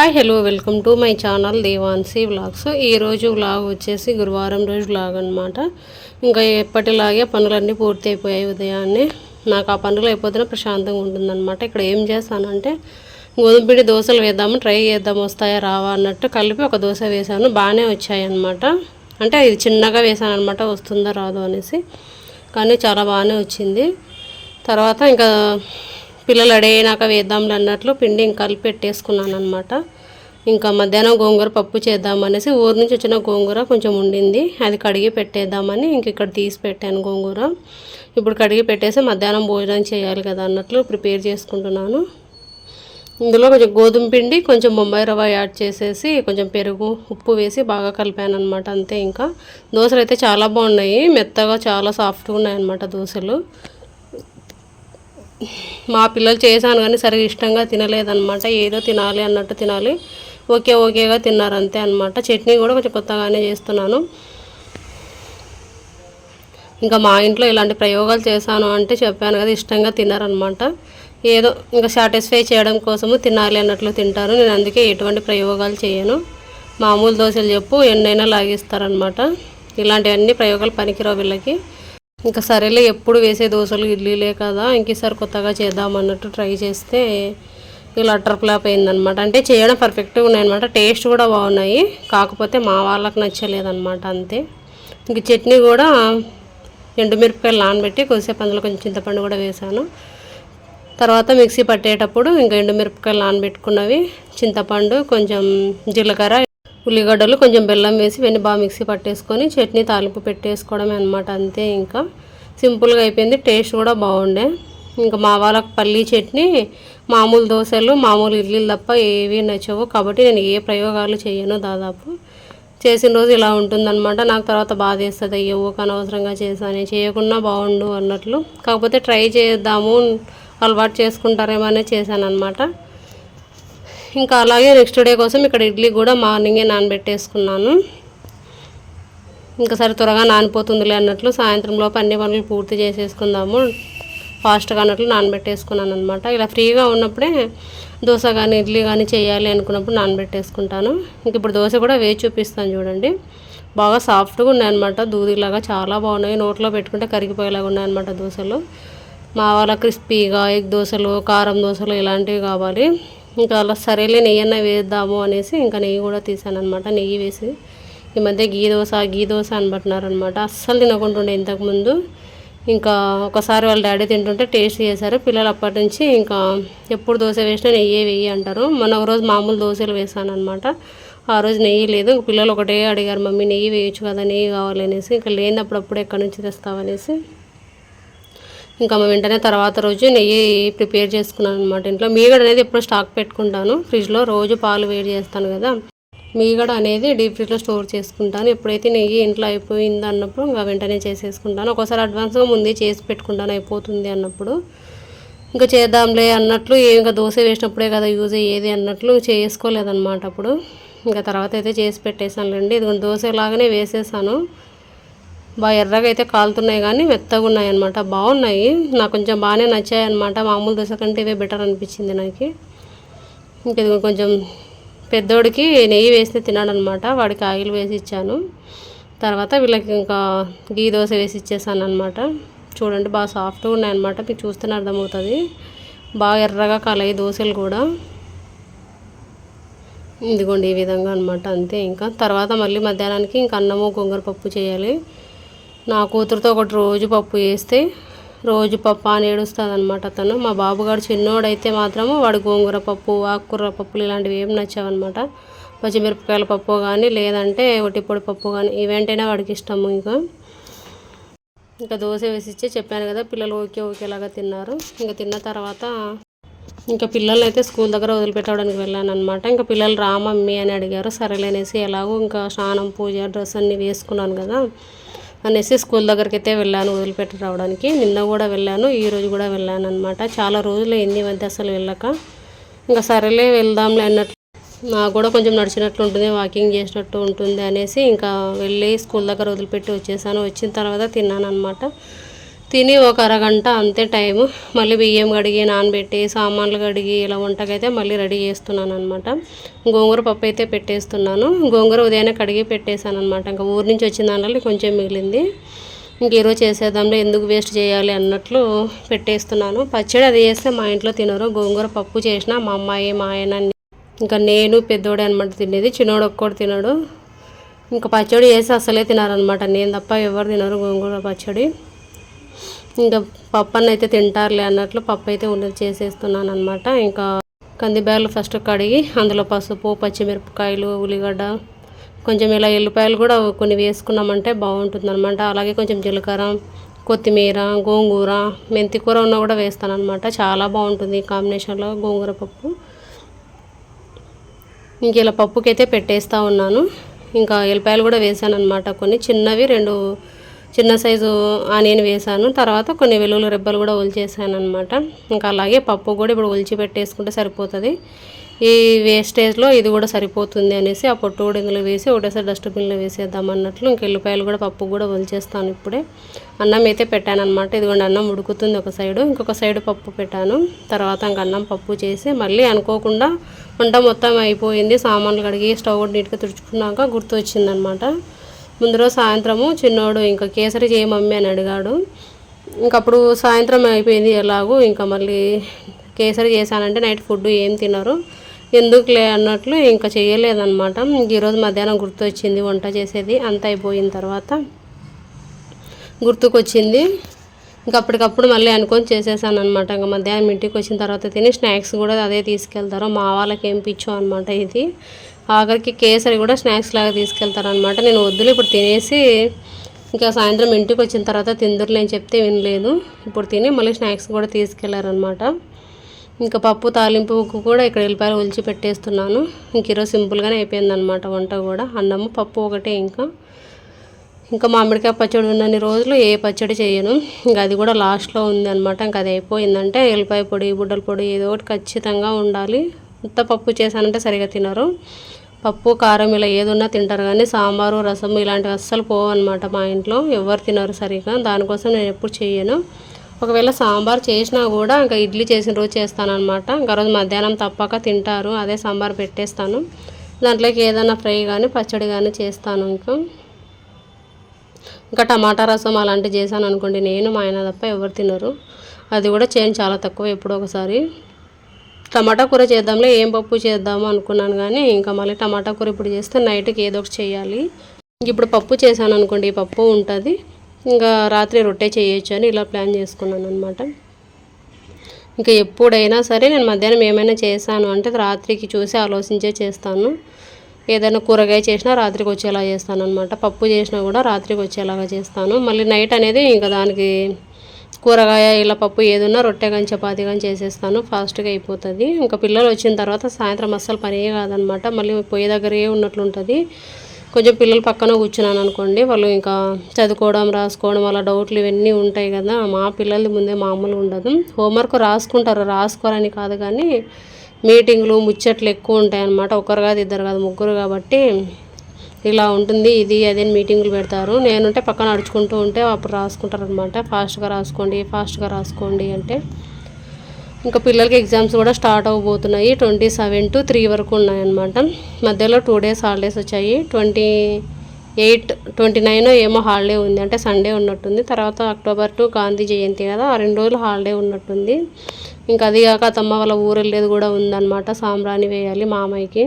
Hi hello welcome to my channel Devanshi vlogs. ఈరోజు vlog వచ్చేసి గురువారం రోజు వ్లాగ్ అనమాట ఇంకా ఎప్పటిలాగే పనులన్నీ పూర్తి అయిపోయాయి ఉదయాన్నే. నాకు ఆ పనులు అయిపోతేనే ప్రశాంతంగా ఉంటుందన్నమాట. ఇక్కడ ఏం చేస్తానంటే గోధుమ పిండి దోశలు వేద్దాము ట్రై చేద్దాం వస్తాయా రావా అన్నట్టు కలిపి ఒక దోశ వేసాను బాగానే వచ్చాయి అనమాట అంటే ఇది చిన్నగా వేసాను అనమాట వస్తుందా రాదు అనేసి. కానీ చాలా బాగానే వచ్చింది. తర్వాత ఇంకా పిల్లలు అడిగినాక వేద్దాంలే అన్నట్లు పిండి ఇంకా కలిపి పెట్టేసుకున్నాను అనమాట ఇంకా మధ్యాహ్నం గోంగూర పప్పు చేద్దామనేసి ఊరు నుంచి వచ్చిన గోంగూర కొంచెం ఉండింది. అది కడిగి పెట్టేద్దామని ఇంక ఇక్కడ తీసి పెట్టాను గోంగూర. ఇప్పుడు కడిగి పెట్టేసి మధ్యాహ్నం భోజనం చేయాలి కదా అన్నట్లు ప్రిపేర్ చేసుకుంటున్నాను. ఇందులో కొంచెం గోధుమ పిండి కొంచెం బొంబాయి రవ్వ యాడ్ చేసేసి కొంచెం పెరుగు ఉప్పు వేసి బాగా కలిపాను అనమాట అంతే ఇంకా. దోశలు అయితే చాలా బాగున్నాయి. మెత్తగా చాలా సాఫ్ట్గా ఉన్నాయి అనమాట దోశలు. మా పిల్లలు చేశాను కానీ సరిగా ఇష్టంగా తినలేదన్నమాట. ఏదో తినాలి అన్నట్టు తినాలి. ఓకే ఓకేగా తిన్నారు అంతే అనమాట చట్నీ కూడా కొంచెం కొత్తగానే చేస్తున్నాను. ఇంకా మా ఇంట్లో ఇలాంటి ప్రయోగాలు చేశాను అంటే చెప్పాను కదా ఇష్టంగా తిన్నారనమాట ఏదో ఇంకా సాటిస్ఫై చేయడం కోసము తినాలి అన్నట్లు తింటారు. నేను అందుకే ఎటువంటి ప్రయోగాలు చేయను. మామూలు దోశలు చెప్పు ఎన్నైనా లాగిస్తారనమాట ఇలాంటివన్నీ ప్రయోగాలు పనికిరావు వీళ్ళకి. ఇంకా సరేలే ఎప్పుడు వేసే దోశలు ఇడ్లీలే కదా ఇంక ఈసారి కొత్తగా చేద్దాం అన్నట్టు ట్రై చేస్తే ఇలా అటర్ ఫ్లాప్ అయిందనమాట. అంటే చేయడం పర్ఫెక్ట్గా ఉన్నాయన్నమాట. టేస్ట్ కూడా బాగున్నాయి. కాకపోతే మా వాళ్ళకి నచ్చలేదన్నమాట అంతే. ఇంక చట్నీ కూడా ఎండుమిరపకాయలు నానబెట్టి కొద్దిసేపు అందులో కొంచెం చింతపండు కూడా వేసాను. తర్వాత మిక్సీ పట్టేటప్పుడు ఇంకా ఎండుమిరపకాయలు నానబెట్టుకున్నవి చింతపండు కొంచెం జీలకర్ర ఉల్లిగడ్డలు కొంచెం బెల్లం వేసి ఇవన్నీ బాగా మిక్సీ పట్టేసుకొని చట్నీ తాలింపు పెట్టేసుకోవడమే అనమాట అంతే ఇంకా. సింపుల్గా అయిపోయింది టేస్ట్ కూడా బాగుండే. ఇంకా మా వాళ్ళకి పల్లీ చట్నీ మామూలు దోశలు మామూలు ఇడ్లీలు తప్ప ఏవి నచ్చవు. కాబట్టి నేను ఏ ప్రయోగాలు చేయను దాదాపు. చేసిన రోజు ఇలా ఉంటుందన్నమాట. నాకు తర్వాత బాధ వేస్తుంది అయ్యో అనవసరంగా చేశాను చేయకుండా బాగుండు అన్నట్లు. కాకపోతే ట్రై చేద్దాము అలవాటు చేసుకుంటారేమో అనే చేశాను అనమాట ఇంకా అలాగే నెక్స్ట్ డే కోసం ఇక్కడ ఇడ్లీ కూడా మార్నింగే నానబెట్టేసుకున్నాను. ఇంకా సరే త్వరగా నానిపోతుందిలే అన్నట్లు సాయంత్రం లోపు అన్ని పనులు పూర్తి చేసేసుకుందాము. ఫాస్ట్గా అన్నట్లు నానబెట్టేసుకున్నాను అనమాట ఇలా ఫ్రీగా ఉన్నప్పుడే దోశ కానీ ఇడ్లీ కానీ చేయాలి అనుకున్నప్పుడు నానబెట్టేసుకుంటాను. ఇంక ఇప్పుడు దోశ కూడా వేచి చూపిస్తాను చూడండి. బాగా సాఫ్ట్గా ఉన్నాయన్నమాట. దూదిలాగా చాలా బాగున్నాయి. నోట్లో పెట్టుకుంటే కరిగిపోయేలాగా ఉన్నాయన్నమాట దోశలు. మా వాళ్ళ క్రిస్పీగా ఎగ్ దోశలు కారం దోశలు ఇలాంటివి కావాలి. ఇంకా అలా సరేలే నెయ్యి అన్న వేద్దాము అనేసి ఇంకా నెయ్యి కూడా తీసానమాట నెయ్యి వేసి ఈ మధ్య గీ దోశ గీ దోశ అనబట్టినారనమాట అస్సలు తినకుంటుండే ఇంతకుముందు. ఇంకా ఒకసారి వాళ్ళ డాడీ తింటుంటే టేస్ట్ చేశారు. పిల్లలు అప్పటి నుంచి ఇంకా ఎప్పుడు దోశ వేసినా నెయ్యి వెయ్యి అంటారు. మొన్న ఒక రోజు మామూలు దోశలు వేసాను అనమాట ఆ రోజు నెయ్యి లేదు. పిల్లలు ఒకటే అడిగారు మమ్మీ నెయ్యి వేయచ్చు కదా నెయ్యి కావాలనేసి ఇంకా లేనప్పుడప్పుడు ఎక్కడి నుంచి తెస్తావనేసి ఇంకా వెంటనే తర్వాత రోజు నెయ్యి ప్రిపేర్ చేసుకున్నాను అనమాట ఇంట్లో. మీగడ అనేది ఎప్పుడు స్టాక్ పెట్టుకుంటాను ఫ్రిడ్జ్లో. రోజు పాలు వేడి చేస్తాను కదా. మీగడ అనేది డీప్ ఫ్రిడ్జ్లో స్టోర్ చేసుకుంటాను. ఎప్పుడైతే నెయ్యి ఇంట్లో అయిపోయింది అన్నప్పుడు ఇంకా వెంటనే చేసేసుకుంటాను. ఒకసారి అడ్వాన్స్గా ముందే చేసి పెట్టుకుంటాను అయిపోతుంది అన్నప్పుడు. ఇంకా చేద్దాంలే అన్నట్లు ఇంకా దోశ వేసినప్పుడే కదా యూజ్ అయ్యేది అన్నట్లు చేసుకోలేదన్నమాట అప్పుడు. ఇంకా తర్వాత అయితే చేసి పెట్టేశానులేండి. ఇది దోశ లాగానే వేసేసాను. బాగా ఎర్రగా అయితే కాలుతున్నాయి కానీ మెత్తగా ఉన్నాయి అనమాట బాగున్నాయి. నాకు కొంచెం బాగానే నచ్చాయి అనమాట మామూలు దోశ కంటే ఇవే బెటర్ అనిపించింది నాకు. ఇంకా కొంచెం పెద్దోడికి నెయ్యి వేస్తే తినాడనమాట వాడికి ఆయిల్ వేసి ఇచ్చాను. తర్వాత వీళ్ళకి ఇంకా గీ దోశ వేసి ఇచ్చేసాను అనమాట చూడండి బాగా సాఫ్ట్గా ఉన్నాయన్నమాట. మీకు చూస్తేనే అర్థమవుతుంది. బాగా ఎర్రగా కలయి దోశలు కూడా. ఇదిగోండి ఈ విధంగా అనమాట అంతే ఇంకా. తర్వాత మళ్ళీ మధ్యాహ్నానికి ఇంకా అన్నము గొంగర పప్పు చేయాలి. నా కూతురుతో ఒకటి రోజు పప్పు వేస్తే రోజు పప్పు అని ఏడుస్తుంది అనమాట తను మా బాబుగాడు చిన్నోడైతే మాత్రము వాడు గోంగూర పప్పు ఆకుకూర పప్పులు ఇలాంటివి ఏం నచ్చావన్నమాట. పచ్చిమిరపకాయల పప్పు కానీ లేదంటే ఒటిపొడి పప్పు కానీ ఇవేంటైనా వాడికి ఇష్టము ఇంకా. ఇంకా దోశ వేసి ఇచ్చి చెప్పాను కదా పిల్లలు ఓకే ఓకేలాగా తిన్నారు. ఇంకా తిన్న తర్వాత ఇంకా పిల్లల్ని అయితే స్కూల్ దగ్గర వదిలిపెట్టడానికి వెళ్ళాను అనమాట ఇంకా పిల్లలు రామమ్మీ అని అడిగారు. సరేలేనేసి ఎలాగో ఇంకా స్నానం పూజ డ్రెస్ అన్నీ వేసుకున్నాను కదా. అనేసి స్కూల్ దగ్గరికి అయితే వెళ్ళాను వదిలిపెట్టి రావడానికి. నిన్న కూడా వెళ్ళాను ఈ రోజు కూడా వెళ్ళాను అనమాట చాలా రోజులు ఎన్ని మధ్య అసలు వెళ్ళక. ఇంకా సరేలే వెళ్దాంలే అన్నట్లు నాకు కూడా కొంచెం నడిచినట్లు ఉంటుంది వాకింగ్ చేసినట్టు ఉంటుంది అనేసి ఇంకా వెళ్ళి స్కూల్ దగ్గర వదిలిపెట్టి వచ్చేసాను. వచ్చిన తర్వాత తిన్నాను అనమాట తిని ఒక అరగంట అంతే టైము మళ్ళీ బియ్యం కడిగి నానబెట్టి సామాన్లు కడిగి ఇలా వంటకైతే మళ్ళీ రెడీ చేస్తున్నాను అనమాట గోంగూర పప్పు అయితే పెట్టేస్తున్నాను. గోంగూర ఉదయాన్నే కడిగి పెట్టేశాను అనమాట ఇంకా ఊరి నుంచి వచ్చిన దానిలో కొంచెం మిగిలింది. ఇంక ఈరోజు చేసేద్దాంలో ఎందుకు వేస్ట్ చేయాలి అన్నట్లు పెట్టేస్తున్నాను. పచ్చడి అది చేస్తే మా ఇంట్లో తినరు. గోంగూర పప్పు చేసిన మా అమ్మాయి మా ఆయన ఇంకా నేను పెద్దోడే అనమాట తినేది. చిన్నోడు ఒక్కడు తినడు. ఇంకా పచ్చడి చేసి అసలే తినారనమాట నేను తప్ప ఎవరు తినరు గోంగూర పచ్చడి. ఇంకా పప్పు అన్న అయితే తింటారులే అన్నట్లు పప్పు అయితే ఉన్నది చేసేస్తున్నాను అనమాట ఇంకా కందిబ్యాలు ఫస్ట్ కడిగి అందులో పసుపు పచ్చిమిరపకాయలు ఉల్లిగడ్డ కొంచెం ఇలా ఎల్లిపాయలు కూడా కొన్ని వేసుకున్నామంటే బాగుంటుంది అనమాట అలాగే కొంచెం జీలకర్ర కొత్తిమీర గోంగూర మెంతి కూర ఉన్నా కూడా వేస్తాను అనమాట చాలా బాగుంటుంది ఈ కాంబినేషన్లో గోంగూర పప్పు. ఇంక ఇలా పప్పుకైతే పెట్టేస్తూ ఉన్నాను. ఇంకా ఎల్లిపాయలు కూడా వేసాను అనమాట కొన్ని. చిన్నవి రెండు చిన్న సైజు ఆనియన్ వేసాను. తర్వాత కొన్ని వెల్లుల్లి రెబ్బలు కూడా ఒలిచేసాను అనమాట ఇంకా అలాగే పప్పు కూడా ఇప్పుడు ఒలిచి పెట్టేసుకుంటే సరిపోతుంది. ఈ వేస్టేజ్లో ఇది కూడా సరిపోతుంది అనేసి ఆ పొట్టు కూడా ఇందులో వేసి ఒకటేసారి డస్ట్బిన్లో వేసేద్దాం అన్నట్లు ఇంక ఎల్లిపాయలు కూడా పప్పు కూడా ఒలిచేస్తాను ఇప్పుడే. అన్నం అయితే పెట్టాను అనమాట ఇదిగోండి అన్నం ఉడుకుతుంది ఒక సైడు. ఇంకొక సైడు పప్పు పెట్టాను. తర్వాత ఇంక అన్నం పప్పు చేసి మళ్ళీ అనుకోకుండా వంట మొత్తం అయిపోయింది. సామాన్లు కడిగి స్టవ్ కూడా నీట్గా తుడుచుకున్నాక గుర్తు వచ్చిందనమాట ముందు రోజు సాయంత్రము చిన్నోడు ఇంకా కేసరి చేయ మమ్మీ అని అడిగాడు. ఇంకప్పుడు సాయంత్రం అయిపోయింది ఎలాగో ఇంకా మళ్ళీ కేసరి చేశానంటే నైట్ ఫుడ్ ఏం తినరు. ఎందుకులే అన్నట్లు ఇంకా చేయలేదన్నమాట. ఈరోజు మధ్యాహ్నం గుర్తొచ్చింది వంట చేసేది. అంత అయిపోయిన తర్వాత గుర్తుకొచ్చింది. ఇంకా అప్పటికప్పుడు మళ్ళీ అనుకొని చేసేసాను అనమాట ఇంకా మధ్యాహ్నం ఇంటికి వచ్చిన తర్వాత తిని స్నాక్స్ కూడా అదే తీసుకెళ్తారు. మా వాళ్ళకి ఏం పిచ్చో అనమాట ఇది. ఆఖరికి కేసరి కూడా స్నాక్స్ లాగా తీసుకెళ్తారనమాట నేను వద్దులే ఇప్పుడు తినేసి ఇంకా సాయంత్రం ఇంటికి వచ్చిన తర్వాత తిందురులే అని చెప్తే వినలేదు. ఇప్పుడు తిని మళ్ళీ స్నాక్స్ కూడా తీసుకెళ్ళారనమాట ఇంకా పప్పు తాలింపుకు కూడా ఇక్కడ ఎల్లిపాయలు ఒలిచి పెట్టేస్తున్నాను. ఇంక ఈరోజు సింపుల్గానే అయిపోయిందనమాట వంట కూడా. అన్నము పప్పు ఒకటే ఇంకా. ఇంకా మామిడికాయ పచ్చడి ఉన్నన్ని రోజులు ఏ పచ్చడి చేయను. ఇంకా అది కూడా లాస్ట్లో ఉంది అనమాట ఇంకా అది అయిపోయిందంటే ఎల్లిపాయ పొడి బుడ్డల పొడి ఏదో ఒకటి ఖచ్చితంగా ఉండాలి. ఉత్త పప్పు చేశానంటే సరిగా తినరు. పప్పు కారం ఇలా ఏదున్నా తింటారు కానీ సాంబారు రసం ఇలాంటివి అస్సలు పోవన్నమాట మా ఇంట్లో. ఎవరు తినరు సరిగా దానికోసం నేను ఎప్పుడు చేయను. ఒకవేళ సాంబార్ చేసినా కూడా ఇంకా ఇడ్లీ చేసిన రోజు చేస్తాను ఇంకా రోజు మధ్యాహ్నం తప్పక తింటారు. అదే సాంబార్ పెట్టేస్తాను. దాంట్లోకి ఏదైనా ఫ్రై కానీ పచ్చడి కానీ చేస్తాను ఇంకా. ఇంకా టమాటా రసం అలాంటివి చేశాను అనుకోండి నేను మా ఆయన తప్ప ఎవరు తినరు. అది కూడా చేయను చాలా తక్కువ ఎప్పుడో ఒకసారి. టమాటా కూర చేద్దాంలే ఏం పప్పు చేద్దాము అనుకున్నాను కానీ ఇంకా మళ్ళీ టమాటా కూర ఇప్పుడు చేస్తే నైట్కి ఏదో ఒకటి చేయాలి. ఇప్పుడు పప్పు చేశాను అనుకోండి ఈ పప్పు ఉంటుంది. ఇంకా రాత్రి రొట్టె చేయొచ్చు అని ఇలా ప్లాన్ చేసుకున్నాను అనమాట ఇంకా ఎప్పుడైనా సరే నేను మధ్యాహ్నం ఏమైనా చేశాను అంటే రాత్రికి చూసి ఆలోచించే చేస్తాను. ఏదైనా కూరగాయ చేసినా రాత్రికి వచ్చేలా చేస్తాను అనమాట పప్పు చేసినా కూడా రాత్రికి వచ్చేలాగా చేస్తాను. మళ్ళీ నైట్ అనేది ఇంకా దానికి కూరగాయ ఇలా పప్పు ఏదన్నా రొట్టె కానీ చపాతి కానీ చేసేస్తాను. ఫాస్ట్గా అయిపోతుంది. ఇంకా పిల్లలు వచ్చిన తర్వాత సాయంత్రం అస్సలు పనే కాదనమాట. మళ్ళీ పొయ్యి దగ్గరే ఉన్నట్లుంటుంది. కొంచెం పిల్లలు పక్కన కూర్చున్నాను అనుకోండి వాళ్ళు ఇంకా చదువుకోవడం రాసుకోవడం అలా డౌట్లు ఇవన్నీ ఉంటాయి కదా. మా పిల్లలది ముందే మామూలు ఉండదు. హోంవర్క్ రాసుకుంటారు. రాసుకోరని కాదు కానీ మీటింగ్లు ముచ్చట్లు ఎక్కువ ఉంటాయి అన్నమాట ఒకరు కాదు ఇద్దరు కాదు ముగ్గురు కాబట్టి ఇలా ఉంటుంది ఇది అదే మీటింగ్లు పెడతారు. నేనుంటే పక్కన నడుచుకుంటూ ఉంటే అప్పుడు రాసుకుంటారనమాట. ఫాస్ట్గా రాసుకోండి ఫాస్ట్గా రాసుకోండి అంటే. ఇంకా పిల్లలకి ఎగ్జామ్స్ కూడా స్టార్ట్ అవ్వబోతున్నాయి. ట్వంటీ సెవెన్ టు త్రీ వరకు ఉన్నాయన్నమాట. మధ్యలో టూ డేస్ హాలిడేస్ వచ్చాయి. ట్వంటీ ఎయిట్ ట్వంటీ నైన్ ఏమో హాలిడే ఉంది. అంటే సండే ఉన్నట్టుంది. తర్వాత అక్టోబర్ టు గాంధీ జయంతి కదా ఆ రెండు రోజులు హాలిడే ఉన్నట్టుంది. ఇంకా అది కాక తమ్మ వాళ్ళ ఊరు వెళ్ళేది కూడా ఉందన్నమాట. సాంబ్రాణి వేయాలి మామయ్యకి.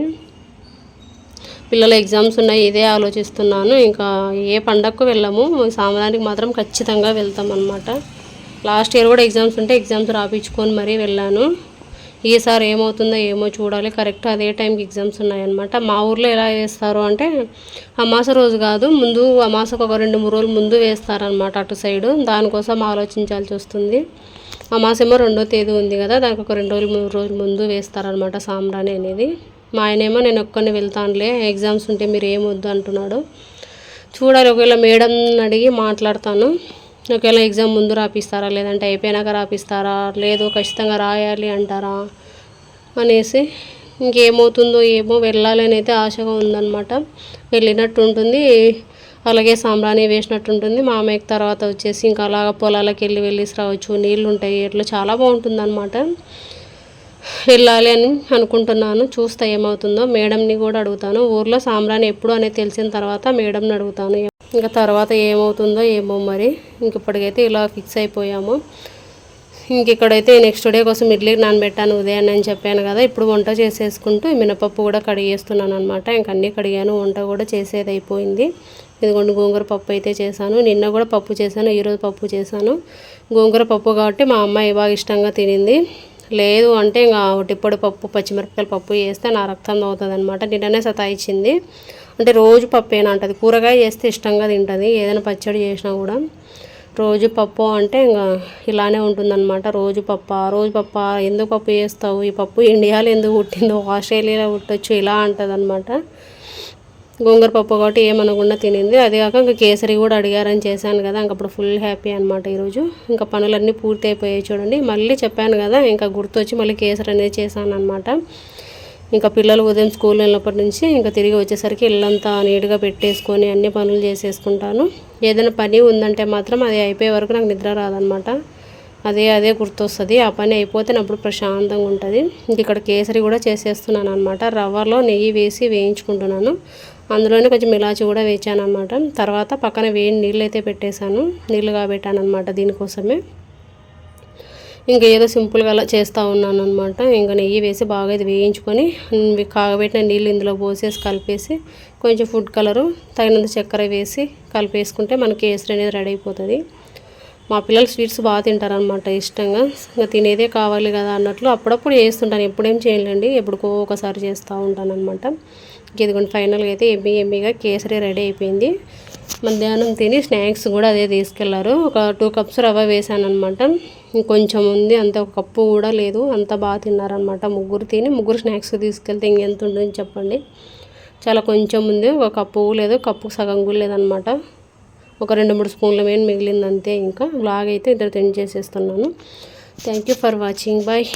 పిల్లల ఎగ్జామ్స్ ఉన్నాయి ఇదే ఆలోచిస్తున్నాను. ఇంకా ఏ పండగకు వెళ్ళము. సాంబ్రానికి మాత్రం ఖచ్చితంగా వెళ్తాం అనమాట లాస్ట్ ఇయర్ కూడా ఎగ్జామ్స్ ఉంటే ఎగ్జామ్స్ రాపించుకొని మరీ వెళ్ళాను. ఈసారి ఏమవుతుందో ఏమో చూడాలి. కరెక్ట్ అదే టైంకి ఎగ్జామ్స్ ఉన్నాయన్నమాట. మా ఊర్లో ఎలా వేస్తారు అంటే అమాస రోజు కాదు ముందు అమాసకు ఒక రెండు మూడు రోజులు ముందు వేస్తారనమాట అటు సైడు. దానికోసం ఆలోచించాల్సి వస్తుంది. అమాసేమో రెండో తేదీ ఉంది కదా దానికి ఒక రెండు రోజులు మూడు రోజులు ముందు వేస్తారనమాట సాంబ్రాణి అనేది. మా ఆయనేమో నేను ఒక్కరిని వెళ్తానులే ఎగ్జామ్స్ ఉంటే మీరు ఏమొద్దు అంటున్నాడు. చూడాలి ఒకవేళ మేడం అడిగి మాట్లాడతాను. ఒకవేళ ఎగ్జామ్ ముందు రాపిస్తారా లేదంటే అయిపోయినాక రాపిస్తారా లేదు ఖచ్చితంగా రాయాలి అంటారా అనేసి ఇంకేమవుతుందో ఏమో వెళ్ళాలి అని అయితే ఆశగా ఉందన్నమాట. వెళ్ళినట్టు ఉంటుంది. అలాగే సాంబ్రాణి వేసినట్టు ఉంటుంది. మామయ్యకి తర్వాత వచ్చేసి ఇంకా అలాగ పొలాలకు వెళ్ళి వెళ్ళేసి రావచ్చు. నీళ్ళు ఉంటాయి. ఇట్లా చాలా బాగుంటుంది అన్నమాట వెళ్ళాలి అని అనుకుంటున్నాను. చూస్తే ఏమవుతుందో మేడంని కూడా అడుగుతాను. ఊర్లో సాంబ్రాణి ఎప్పుడు అనేది తెలిసిన తర్వాత మేడంని అడుగుతాను. ఇంకా తర్వాత ఏమవుతుందో ఏమో మరి ఇంక ఇప్పటికైతే ఇలా ఫిక్స్ అయిపోయాము. ఇంక ఇక్కడైతే నెక్స్ట్ డే కోసం ఇడ్లీకి నానబెట్టాను ఉదయాన్నే అని చెప్పాను కదా. ఇప్పుడు వంట చేసేసుకుంటూ మినపప్పు కూడా కడిగేస్తున్నాను అనమాట ఇంక అన్నీ కడిగాను. వంట కూడా చేసేది అయిపోయింది. ఇదిగోండి గోంగూర పప్పు అయితే చేశాను. నిన్న కూడా పప్పు చేశాను. ఈరోజు పప్పు చేశాను. గోంగూర పప్పు కాబట్టి మా అమ్మాయి బాగా ఇష్టంగా తినింది. లేదు అంటే ఇంకా టిప్పొడి పప్పు పచ్చిమిరపకాయల పప్పు వేస్తే నా రక్తం అవుతుంది అనమాట నిన్ననే సతాయిచ్చింది అంటే రోజు పప్పేనా అంటది. కూరగాయ చేస్తే ఇష్టంగా తింటుంది. ఏదైనా పచ్చడి చేసినా కూడా రోజు పప్పు అంటే ఇంకా ఇలానే ఉంటుందన్నమాట. రోజు పప్ప రోజు పప్ప ఎందుకు పప్పు చేస్తావు? ఈ పప్పు ఇండియాలో ఎందుకు పుట్టిందో ఆస్ట్రేలియాలో పుట్టొచ్చు ఇలా అంటుంది అనమాట గోంగూర పప్పు కాబట్టి ఏమనకుండా తినింది. అది కాక ఇంకా కేసరి కూడా అడిగారని చేశాను కదా ఇంక అప్పుడు ఫుల్ హ్యాపీ అనమాట ఈరోజు. ఇంకా పనులన్నీ పూర్తి అయిపోయాయి చూడండి. మళ్ళీ చెప్పాను కదా ఇంకా గుర్తొచ్చి మళ్ళీ కేసరి అనేది చేశాను అనమాట ఇంకా పిల్లలు ఉదయం స్కూల్ వెళ్ళినప్పటి నుంచి ఇంకా తిరిగి వచ్చేసరికి ఇల్లంతా నీట్గా పెట్టేసుకొని అన్ని పనులు చేసేసుకుంటాను. ఏదైనా పని ఉందంటే మాత్రం అది అయిపోయే వరకు నాకు నిద్ర రాదనమాట అదే అదే గుర్తొస్తుంది. ఆ పని అయిపోతే అప్పుడు ప్రశాంతంగా ఉంటుంది. ఇంక ఇక్కడ కేసరి కూడా చేసేస్తున్నాను అనమాట రవ్వలో నెయ్యి వేసి వేయించుకుంటున్నాను. అందులోనే కొంచెం ఇలాచి కూడా వేచాను అనమాట తర్వాత పక్కన వేడి నీళ్ళు అయితే పెట్టేశాను. నీళ్ళు కాబెట్టాను అనమాట దీనికోసమే. ఇంకా ఏదో సింపుల్గా అలా చేస్తూ ఉన్నాను అనమాట ఇంకా నెయ్యి వేసి బాగా ఇది వేయించుకొని కాగబెట్టిన నీళ్ళు ఇందులో పోసేసి కలిపేసి కొంచెం ఫుడ్ కలరు తగినంత చక్కెర వేసి కలిపేసుకుంటే మనకి కేసరి అనేది రెడీ అయిపోతుంది. మా పిల్లలు స్వీట్స్ బాగా తింటారనమాట ఇష్టంగా. ఇంకా తినేదే కావాలి కదా అన్నట్లు అప్పుడప్పుడు చేస్తుంటాను. ఎప్పుడేం చేయలేండి ఎప్పుడుకో ఒకసారి చేస్తూ ఉంటాను అనమాట ఇదిగోండి ఫైనల్గా అయితే ఎంబీ ఎంబీగా కేసరి రెడీ అయిపోయింది. మధ్యాహ్నం తిని స్నాక్స్ కూడా అదే తీసుకెళ్ళారు. ఒక టూ కప్స్ రవ్వ వేసాను అనమాట ఇంకొంచెం ఉంది అంత ఒక కప్పు కూడా లేదు. అంత బాగా తిన్నారనమాట ముగ్గురు తిని. ముగ్గురు స్నాక్స్ తీసుకెళ్తే ఇంకెంత ఉంటుందని చెప్పండి. చాలా కొంచెం ఉంది ఒక కప్పు లేదు కప్పు సగం కూడా లేదనమాట ఒక రెండు మూడు స్పూన్ల మీద మిగిలింది అంతే ఇంకా. లాగైతే ఇద్దరు తిని చేసేస్తున్నాను. Thank you for watching bye